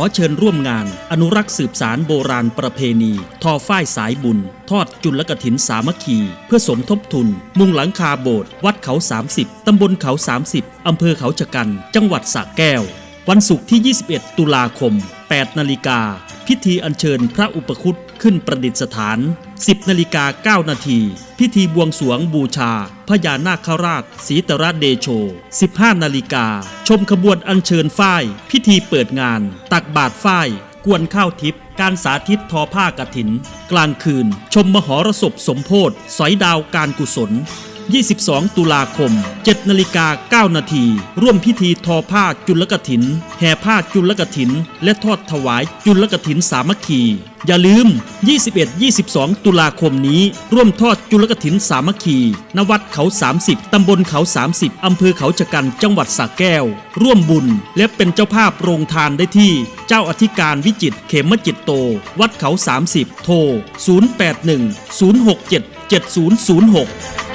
อเชิญร่วมงาน อนุรักษ์สืบสารโบราณประเพณี ทอฝ้ายสายบุญ ทอดจุลกถินสามัคคี เพื่อสมทบทุน มุงหลังคาโบสถ์วัดเขา 30 ตำบลเขา 30 อำเภอเขาชะกัน จังหวัดสระแก้ว วันศุกร์ที่ 21 ตุลาคม 8 นาฬิกา พิธีอัญเชิญพระอุปคุตขึ้นประดิษฐาน 10นาฬิกา9นาที พิธีบวงสวงบูชา พญานาคราชสีตระเดโช 15นาฬิกา ชมขบวนอัญเชิญฝ้าย พิธีเปิดงาน ตักบาทฝ้าย กวนข้าวทิพย์การสาธิตทอผ้ากฐิน กลางคืน ชมมหรสพสมโพธสอยดาวการกุศล 22 ตุลาคม 7นาฬิกา9นาทีร่วมพิธีทอผ้าจุลกถิน แห่ผ้าจุลกถิน และทอดถวายจุลกถินสามัคคีอย่าลืม 21-22 ตุลาคมนี้ ร่วมทอดจุลกถินสามัคคี ณ วัดเขา 30 ตำบลเขา 30 อำเภอเขาชะกัน จังหวัดสระแก้ว ร่วมบุญ และเป็นเจ้าภาพโรงทานได้ที่ เจ้าอธิการวิจิตเขมจิตโต วัดเขา 30 โทร 081 067 7006